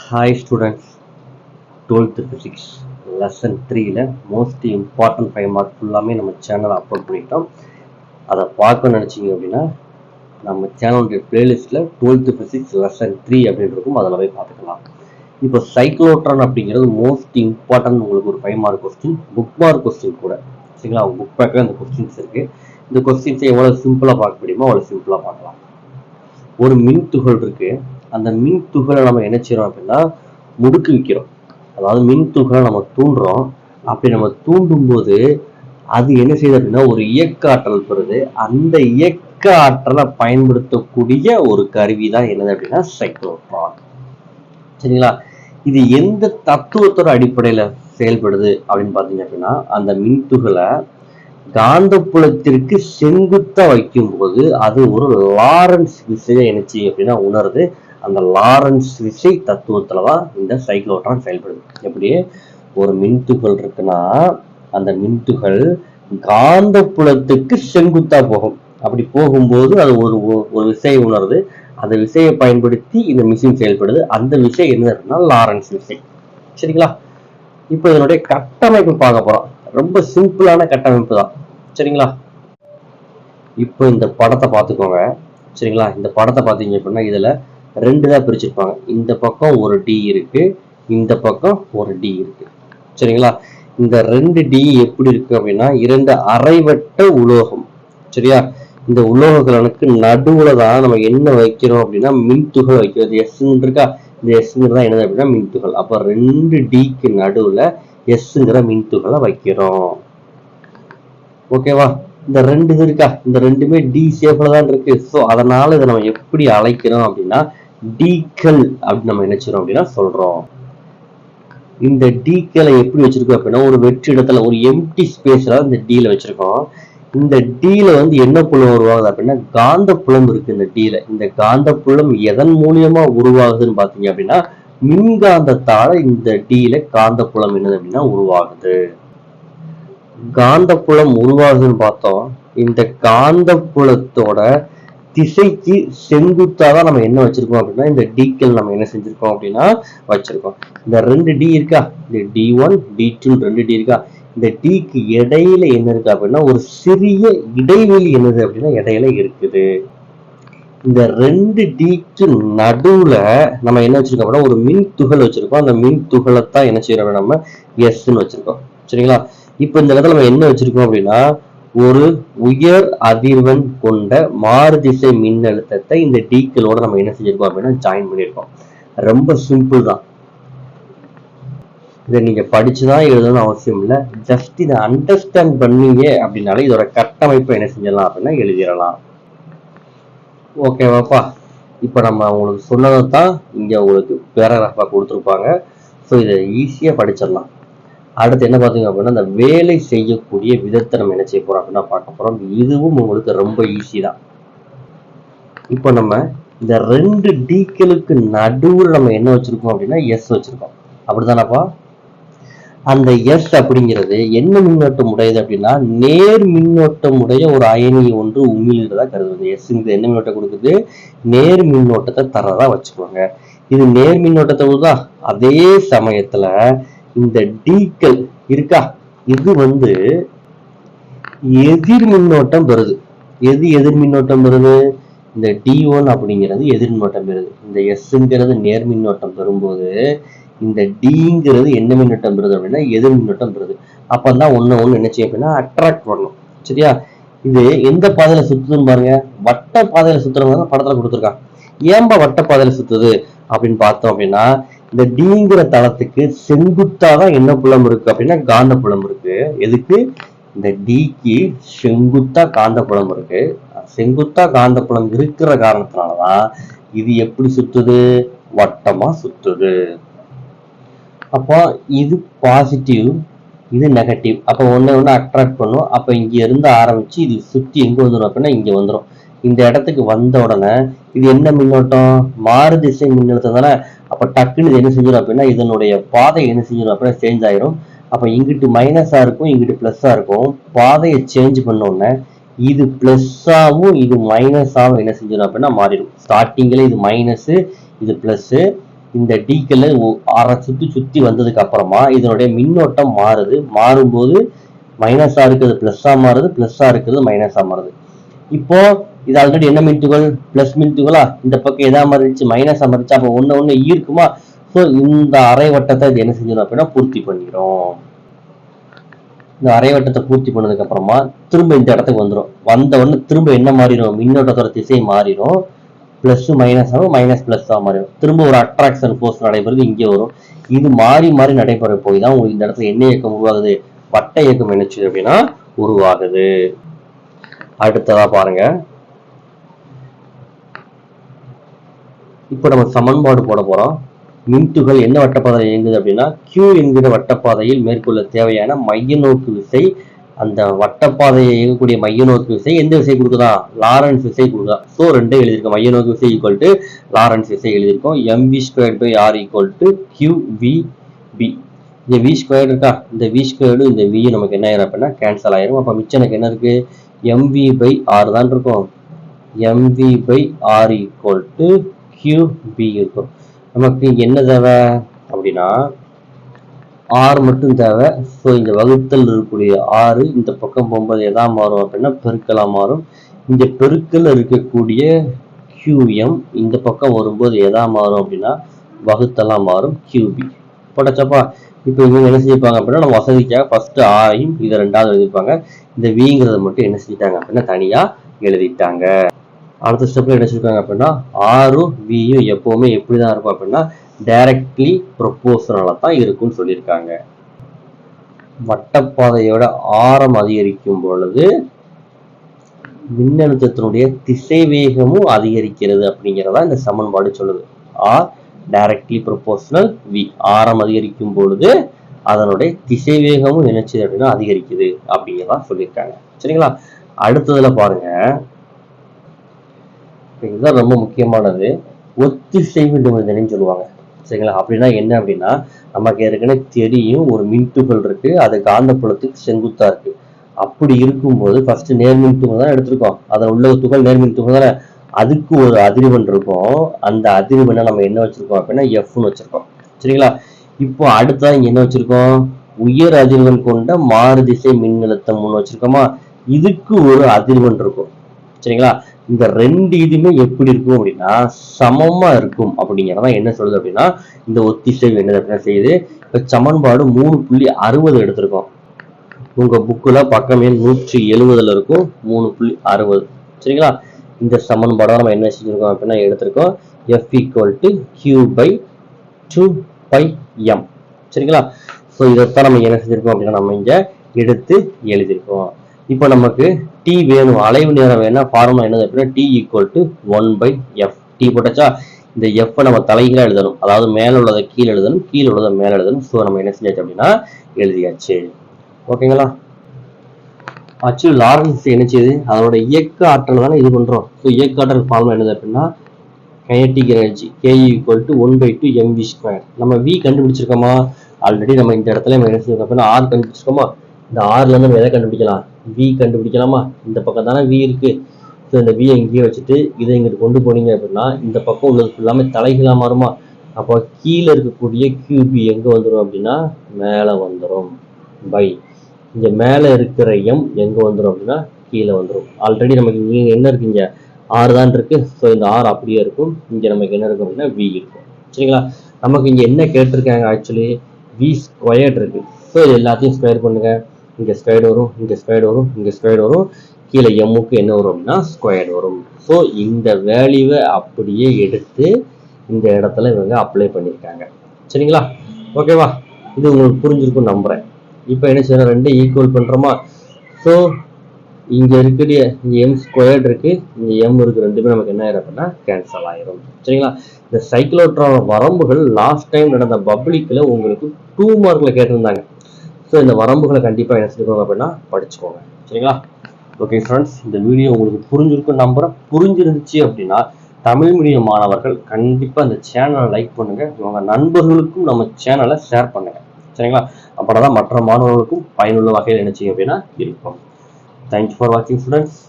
Hi students twelfth physics lesson த்ரீயில் most important five mark ஃபுல்லாமே நம்ம சேனலை அப்லோட் பண்ணிட்டோம். அதை பார்க்க நினச்சிங்க அப்படின்னா நம்ம சேனலுடைய பிளேலிஸ்ட்டில் டுவெல்த்து ஃபிசிக்ஸ் லெசன் த்ரீ அப்படின்னு இருக்கும். அதில் போய் பார்த்துக்கலாம். இப்போ சைக்ளோட்ரான் அப்படிங்கிறது மோஸ்ட் இம்பார்ட்டன்ட் உங்களுக்கு ஒரு five mark question book mark question கூட. சரிங்களா? புக் பேக்கில் அந்த கொஸ்டின்ஸ் இருக்குது இந்த கொஸ்டின்ஸை எவ்வளோ சிம்பிளாக பார்க்க முடியுமோ அவ்வளோ சிம்பிளாக பார்க்கலாம். ஒரு மின் துகள் இருக்குது அந்த மின் துகளை நம்ம என்ன அப்படின்னா முடுக்கு விற்கிறோம் அதாவது மின் துகளை நம்ம தூண்டுறோம். அப்படி நம்ம தூண்டும் போது அது என்ன செய்யுது அப்படின்னா ஒரு இயக்க ஆற்றல் பெறுது. அந்த இயக்க ஆற்றலை பயன்படுத்தக்கூடிய ஒரு கருவி தான் என்னது அப்படின்னா சைக்ளோட்ரான் சரிங்களா? இது எந்த தத்துவத்தோட அடிப்படையில செயல்படுது அப்படின்னு பார்த்தீங்க அப்படின்னா அந்த மின்துகளை காந்தப்புலத்திற்கு செங்குத்தா வைக்கும்போது அது ஒரு லாரன்ஸ் விசையை என்ன அப்படின்னா உணருது. அந்த லாரன்ஸ் விசை தத்துவத்தில் தான் இந்த சைக்ளோட்ரான் செயல்படுது. எப்படி? ஒரு மின்துகள் இருக்குன்னா அந்த மின்துகள் காந்தப்புலத்துக்கு செங்குத்தா போகும். அப்படி போகும்போது அது ஒரு ஒரு- ஒரு விசையை உணருது. அந்த விசையை பயன்படுத்தி இந்த மிஷின் செயல்படுது. அந்த விசை என்ன இருக்குன்னா லாரன்ஸ் விசை. சரிங்களா? இப்போ இதனுடைய கட்டமைப்பு பார்க்க போறோம். ரொம்ப சிம்பிளான கட்டமைப்பு தான். சரிங்களா? இப்போ இந்த படத்தை பார்த்துக்கோங்க. சரிங்களா? இந்த படத்தை பார்த்தீங்க அப்படின்னா இதில் ரெண்டு தான் பிரிச்சிருப்பாங்க. இந்த பக்கம் ஒரு டி இருக்கு இந்த பக்கம் ஒரு டி இருக்கு. சரிங்களா? இந்த ரெண்டு டி எப்படி இருக்கு அப்படின்னா இரண்டு அரைவட்ட உலோகம். சரியா? இந்த உலோகங்களுக்கு நடுவுல தான் நம்ம என்ன வைக்கிறோம் அப்படின்னா மின்துகள் வைக்கிறது எஸ் இருக்கா இந்த எஸ்ங்கிறது தான் என்னது அப்படின்னா மின்துகள். அப்ப ரெண்டு டிக்கு நடுவுல எஸ்ங்கிற மின்துகளை வைக்கிறோம். ஓகேவா? இந்த ரெண்டு இது இருக்கா? இந்த ரெண்டுமே டி ஷேப்ல தான் இருக்கு. ஸோ அதனால இதை நம்ம எப்படி அழைக்கிறோம் அப்படின்னா டீக்கல் அப்படின்னு நம்ம நினைச்சிரோம் அப்படின்னா சொல்றோம். இந்த டீக்களை எப்படி வச்சிருக்கோம் அப்படின்னா ஒரு வெற்றிடத்துல ஒரு எம்டி ஸ்பேஸ்ல இந்த டீல வச்சிருக்கோம். இந்த டீல வந்து என்ன புலம் உருவாகுது அப்படின்னா காந்த புலம் இருக்கு இந்த டீல. இந்த காந்த புலம் எதன் மூலியமா உருவாகுதுன்னு பாத்தீங்க அப்படின்னா மின்காந்தத்தால இந்த டீல காந்த புலம் என்னது அப்படின்னா உருவாகுது. காந்த புலம் உருவாகுதுன்னு பார்த்தோம். இந்த காந்த புலத்தோட திசைக்கு செங்குத்தாக நம்ம என்ன வச்சிருக்கோம் அப்படின்னா இந்த டீக்கள் நம்ம என்ன செஞ்சிருக்கோம் அப்படின்னா வச்சிருக்கோம். இந்த ரெண்டு டி இருக்கா? இந்த டி ஒன் டி டூன்னு ரெண்டு டி இருக்கா? இந்த டிக்கு இடையில என்ன இருக்கு அப்படின்னா ஒரு சிறிய இடைவெளி என்னது அப்படின்னா இடையில இருக்குது. இந்த ரெண்டு டிக்கு நடுவுல நம்ம என்ன வச்சிருக்கோம் அப்படின்னா ஒரு மின் துகள் வச்சிருக்கோம். அந்த மின் துகளை தான் என்ன செய்யறோம் நம்ம எஸ்ன்னு வச்சிருக்கோம். சரிங்களா? இப்போ இந்த இடத்துல நம்ம என்ன வச்சிருக்கோம் அப்படின்னா ஒரு உயர் அதிர்வெண் கொண்ட மாறுதிசை மின்னழுத்தத்தை இந்த டீக்கலோட நம்ம என்ன செஞ்சிருக்கோம் அப்படின்னா ஜாயின் பண்ணியிருக்கோம் ரொம்ப சிம்பிள் தான். இதை நீங்க படிச்சுதான் எழுதணும்னு அவசியம் இல்லை. ஜஸ்ட் இதை அண்டர்ஸ்டாண்ட் பண்ணீங்க அப்படின்னாலே இதோட கட்டமைப்பை என்ன செஞ்சிடலாம் அப்படின்னா எழுதிடலாம். ஓகேவாப்பா இப்போ நம்ம உங்களுக்கு சொன்னதை தான் இங்கே உங்களுக்கு பேராகிராஃபாக கொடுத்துருப்பாங்க. ஸோ இதை ஈஸியாக படிச்சிடலாம். அடுத்து என்ன பார்த்தீங்க அப்படின்னா அந்த வேலை செய்யக்கூடிய விதத்தை நம்ம என்ன செய்ய போறோம் அப்படின்னா பார்க்க போறோம். இதுவும் உங்களுக்கு ரொம்ப ஈஸி தான். இப்போ நம்ம இந்த ரெண்டு டீக்களுக்கு நடுவில் நம்ம என்ன வச்சிருக்கோம் அப்படின்னா எஸ் வச்சிருக்கோம். அப்படிதானப்பா அந்த எஸ் அப்படிங்கிறது என்ன மின்னோட்டம் உடையது அப்படின்னா நேர் மின்னோட்டம் உடைய ஒரு அயனி ஒன்று உமிழ்கிறதா கருதுவது. எஸ்ங்கிறது என்ன மின்னோட்டம் கொடுக்குது? நேர் மின்னோட்டத்தை தரதா வச்சுக்கோங்க. இது நேர் மின்னோட்டத்தை உதா அதே சமயத்துல இந்த டீக்கள் இருக்கா? இது வந்து எதிர் மின்னோட்டம் பெறுது. எது எதிர் மின்னோட்டம் பெறுது? இந்த டி ஒன் அப்படிங்கிறது எதிர் மின்னோட்டம் பெறுது. இந்த எஸ்ங்கிறது நேர் மின்னோட்டம் பெறும்போது இந்த டிங்கிறது என்ன மின்னோட்டம் பெறுது அப்படின்னா எதிர் மின்னோட்டம் பெறுது. அப்பதான் ஒண்ணு ஒண்ணு என்ன செய்யும் அப்படின்னா அட்ராக்ட் பண்ணணும் சரியா? இது எந்த பாதையில சுத்துதுன்னு பாருங்க. வட்ட பாதையில சுத்துறவங்க படத்துல கொடுத்துருக்கான் ஏன்பா வட்ட பாதையில சுத்துது அப்படின்னு பார்த்தோம் அப்படின்னா இந்த டிங்கிற தளத்துக்கு செங்குத்தாக என்ன புலம் இருக்கு அப்படின்னா காந்த புலம் இருக்கு. எதுக்கு? இந்த டிக்கு செங்குத்தா காந்த புலம் இருக்கு. செங்குத்தா காந்த புலம் இருக்கிற காரணத்தினாலதான் இது எப்படி சுத்துது? வட்டமா சுத்துது. அப்போ இது பாசிட்டிவ் இது நெகட்டிவ் அப்போ ஒண்ணு ஒன்று அட்ராக்ட் பண்ணும். அப்போ இங்க இருந்து ஆரம்பிச்சு இது சுத்தி எங்க வந்துடும் அப்படின்னா இங்க வந்துடும் இந்த இடத்துக்கு வந்த உடனே இது என்ன மின்னோட்டம்? மாறுதிசை மின்னழுத்தம் தானே? அப்ப டக்குன்னு இது என்ன செஞ்சிடும் அப்படின்னா இதனுடைய பாதை என்ன செஞ்சிடும் அப்படின்னா சேஞ்ச் ஆயிரும். அப்ப இங்கிட்டு மைனஸா இருக்கும் இங்கிட்டு பிளஸ்ஸா இருக்கும். பாதையை சேஞ்ச் பண்ண உடனே இது ப்ளஸ்ஸாகவும் இது மைனஸாகவும் என்ன செஞ்சிடும் அப்படின்னா மாறிடும். ஸ்டார்டிங்கில் இது மைனஸு இது ப்ளஸ்ஸு இந்த டீக்கல்ல அரை சுற்றி சுற்றி வந்ததுக்கு அப்புறமா இதனுடைய மின்னோட்டம் மாறுது. மாறும்போது மைனஸாக இருக்கிறது ப்ளஸ்ஸாக மாறுது ப்ளஸ்ஸாக இருக்கிறது மைனஸாக மாறுது. இப்போது இது ஆல்ரெடி என்ன மின்துகள் பிளஸ் மின்துகளா இந்த பக்கம் எதா இருந்துச்சு? மைனஸா மாறிடுச்சு அப்போ ஒன்று ஒன்று ஈர்க்குமா e ஸோ இந்த அரை வட்டத்தை இது என்ன செஞ்சிடும் அப்படின்னா பூர்த்தி பண்ணிடும் இந்த அரை வட்டத்தை பூர்த்தி பண்ணதுக்கு அப்புறமா திரும்ப இந்த இடத்துக்கு வந்துடும் வந்த உடனே திரும்ப என்ன மாறிடும்? மின்னோட்டத்தோட திசை மாறிடும். பிளஸ் மைனஸ் ஆகும். மைனஸ் பிளஸ் தான் மாறிடும். திரும்ப ஒரு அட்ராக்ஷன் ஃபோர்ஸ் நடைபெறுது இங்கே வரும். இது மாறி மாறி நடைபெற போய் தான் உங்களுக்கு இந்த இடத்துல என்ன இயக்கம் உருவாகுது? வட்ட இயக்கம் என்னச்சு அப்படின்னா உருவாகுது. அடுத்ததா பாருங்க. இப்போ நம்ம சமன்பாடு போட போகிறோம் மின்துகள் என்ன வட்டப்பாதையில் இயங்குது அப்படின்னா கியூ என்கிற வட்டப்பாதையில் மேற்கொள்ள தேவையான மைய நோக்கு விசை அந்த வட்டப்பாதையை இயங்கக்கூடிய மைய நோக்கு விசை எந்த விசை கொடுக்குதா? லாரன்ஸ் விசை கொடுக்குதா? ஸோ ரெண்டு எழுதியிருக்கோம். மைய நோக்கு விசை ஈக்குவல் டு லாரன்ஸ் விசை எழுதியிருக்கோம். M v square by r equal to q v B இந்த வி ஸ்கொயர் இருக்கா? இந்த வி ஸ்கொயர்டு இந்த வி நமக்கு என்ன ஆயிரும் அப்படின்னா கேன்சல் ஆயிரும். அப்போ மிச்சம் எனக்கு என்ன இருக்கு? எம்வி பை ஆர் தான் இருக்கும். M v by r equal to q B இருக்கும். நமக்கு என்ன தேவை அப்படின்னா ஆறு மட்டும் தேவை. ஸோ இந்த வகுத்தல் இருக்கக்கூடிய ஆறு இந்த பக்கம் போகும்போது எதா மாறும் அப்படின்னா பெருக்கலாக மாறும். இந்த பெருக்கல் இருக்கக்கூடிய கியூஎம் இந்த பக்கம் வரும்போது எதா மாறும் அப்படின்னா வகுத்தலாம் மாறும் கியூபி போட்டாச்சப்பா இப்போ இவங்க என்ன செஞ்சிருப்பாங்க அப்படின்னா நம்ம வசதிக்காக ஃபஸ்ட்டு ஆரையும் இதை ரெண்டாவது எழுதிருப்பாங்க. இந்த விங்கிறத மட்டும் என்ன செஞ்சிட்டாங்க அப்படின்னா தனியாக எழுதிட்டாங்க. அடுத்த ஸ்டெப்பில் என்ன வச்சுருக்காங்க அப்படின்னா ஆறும் வியும் எப்பவுமே எப்படிதான் இருக்கும் அப்படின்னா டைரக்ட்லி ப்ரொபோஷனலா தான் இருக்கும்னு சொல்லியிருக்காங்க. வட்டப்பாதையோட ஆரம் அதிகரிக்கும் பொழுது மின்னழுத்தத்தினுடைய திசைவேகமும் அதிகரிக்கிறது அப்படிங்கிறதா இந்த சமன்பாடு சொல்லுது. ஆர் டைரக்ட்லி ப்ரொபோஷனல் வி ஆரம் அதிகரிக்கும் பொழுது அதனுடைய திசைவேகமும் நினைச்சது அப்படின்னா அதிகரிக்குது அப்படிங்கிறதா சொல்லியிருக்காங்க. சரிங்களா? அடுத்ததுல பாருங்க. இதுதான் ரொம்ப முக்கியமானது. ஒத்திசைவு நிபந்தனைன்னு சொல்லுவாங்க. சரிங்களா? அப்படின்னா என்ன அப்படின்னா நமக்கு ஏற்கனவே தெரியும் ஒரு மின்துகள் இருக்கு. அது காந்தப்புலத்துக்கு செங்குத்தா இருக்கு. அப்படி இருக்கும்போது ஃபர்ஸ்ட் நேர்மின் துகள் தான் எடுத்திருக்கோம். அதில் உள்ள துகள் நேர்மின் துகள் தானே. அதுக்கு ஒரு அதிர்வன் இருக்கும். அந்த அதிர்வனை நம்ம என்ன வச்சிருக்கோம் அப்படின்னா எஃப்னு வச்சிருக்கோம். சரிங்களா? இப்போ அடுத்ததான் இங்க என்ன வச்சிருக்கோம்? உயர் அதிர்வன் கொண்ட மாறுதிசை மின்னழுத்தம் ஒன்று வச்சிருக்கோமா? இதுக்கு ஒரு அதிர்வன் இருக்கும். சரிங்களா? இந்த ரெண்டு இதுமே எப்படி இருக்கும் அப்படின்னா சமமா இருக்கும். அப்படிங்கிறதா என்ன சொல்லுது அப்படின்னா இந்த ஒத்திசைவு என்னது அப்படின்னா செய்யுது இப்ப சமன்பாடு மூணு புள்ளி அறுபது எடுத்திருக்கோம். உங்க புக்குல பக்கமே நூற்றி எழுபதுல இருக்கும். மூணு புள்ளி அறுபது. சரிங்களா? இந்த சமன்பாடை நம்ம என்ன செஞ்சிருக்கோம் அப்படின்னா எடுத்திருக்கோம். F equal to q by two pi m சரிங்களா? ஸோ இதைத்தான் நம்ம என்ன செஞ்சிருக்கோம் அப்படின்னா நம்ம இங்க எடுத்து எழுதியிருக்கோம். இப்போ நமக்கு டி வேணும். அலைவு நேரம் வேணா ஃபார்முலா என்னது அப்படின்னா T equal to one by f T போட்டாச்சா? இந்த எஃப் நம்ம தலைகீழாக எழுதணும். அதாவது மேலே உள்ளதை கீழே எழுதணும். கீழே உள்ளதை மேல எழுதணும். ஸோ நம்ம என்ன செஞ்சாச்சு அப்படின்னா எழுதியாச்சு. ஓகேங்களா ஆக்சுவலி லாரன்ஸ் என்ன செய்யுது அதோட இயக்க ஆற்றல் தானே இது பண்றோம். ஸோ இயக்க ஆற்றல் ஃபார்முலா என்னது அப்படின்னா kinetic energy K equal to one by two m v square நம்ம வி கண்டுபிடிச்சிருக்கோமா? ஆல்ரெடி நம்ம இந்த இடத்துல நம்ம என்ன செஞ்சிருக்கோம் அப்படின்னா ஆர் கண்டுபிடிச்சிருக்கோமா? இந்த ஆறுலேருந்து நம்ம எதை கண்டுபிடிக்கலாம்? வி கண்டுபிடிக்கலாமா? இந்த பக்கம் தானே வி இருக்குது ஸோ இந்த வியை இங்கேயே வச்சுட்டு இதை இங்கிட்டு கொண்டு போனீங்க அப்படின்னா இந்த பக்கம் உள்ளது ஃபுல்லாமே தலைகளாக மாறுமா? அப்போ கீழே இருக்கக்கூடிய கியூபி எங்கே வந்துடும் அப்படின்னா மேலே வந்துடும் பை இங்கே மேலே இருக்கிற எம் எங்கே வந்துடும் அப்படின்னா கீழே வந்துடும் ஆல்ரெடி நமக்கு இங்கே என்ன இருக்குங்க ஆறு தான் இருக்குது ஸோ இந்த ஆறு அப்படியே இருக்கும். இங்கே நமக்கு என்ன இருக்கும் அப்படின்னா வி இருக்கும். சரிங்களா? நமக்கு இங்கே என்ன கேட்டிருக்காங்க ஆக்சுவலி வி ஸ்கொயர்ட் இருக்குது ஸோ இது எல்லாத்தையும் ஸ்கொயர் பண்ணுங்கள் இங்கே ஸ்கொயர் வரும் இங்கே ஸ்கொயர் வரும் இங்கே ஸ்கொயர் வரும். கீழே எம்முக்கு என்ன வரும் அப்படின்னா ஸ்கொயர் வரும். ஸோ இந்த வேல்யூவை அப்படியே எடுத்து இந்த இடத்துல இவங்க அப்ளை பண்ணியிருக்காங்க. சரிங்களா? ஓகேவா இது உங்களுக்கு புரிஞ்சிருக்கும் நம்புகிறேன் இப்போ என்ன செய்யணும் ரெண்டு ஈக்குவல் பண்ணுறோமா ஸோ இங்கே இருக்கிற இங்கே எம் ஸ்கொயர்ட் இருக்குது இங்கே எம் இருக்குது ரெண்டுமே நமக்கு என்ன ஆயிரும் அப்படின்னா கேன்சல் ஆயிரும். சரிங்களா? இந்த சைக்கிளோட்ரான வரம்புகள் லாஸ்ட் டைம் நடந்த பப்ளிக்கில் உங்களுக்கு டூ மார்க்கில் கேட்டிருந்தாங்க. ஸோ இந்த வரம்புகளை கண்டிப்பா என்ன செஞ்சுக்கோங்க அப்படின்னா படிச்சுக்கோங்க. சரிங்களா? ஓகே ஃப்ரெண்ட்ஸ் இந்த வீடியோ உங்களுக்கு புரிஞ்சிருக்கும் நம்புகிறேன் புரிஞ்சிருந்துச்சு அப்படின்னா தமிழ் மீடியம் மாணவர்கள் கண்டிப்பா இந்த சேனலை லைக் பண்ணுங்க. உங்க நண்பர்களுக்கும் நம்ம சேனலை ஷேர் பண்ணுங்க. சரிங்களா? அப்பதான் மற்ற மாணவர்களுக்கும் பயனுள்ள வகையில் என்ன செய்யும் அப்படின்னா இருக்கும். தேங்க்யூ ஃபார் வாட்சிங் ஸ்டூடெண்ட்ஸ்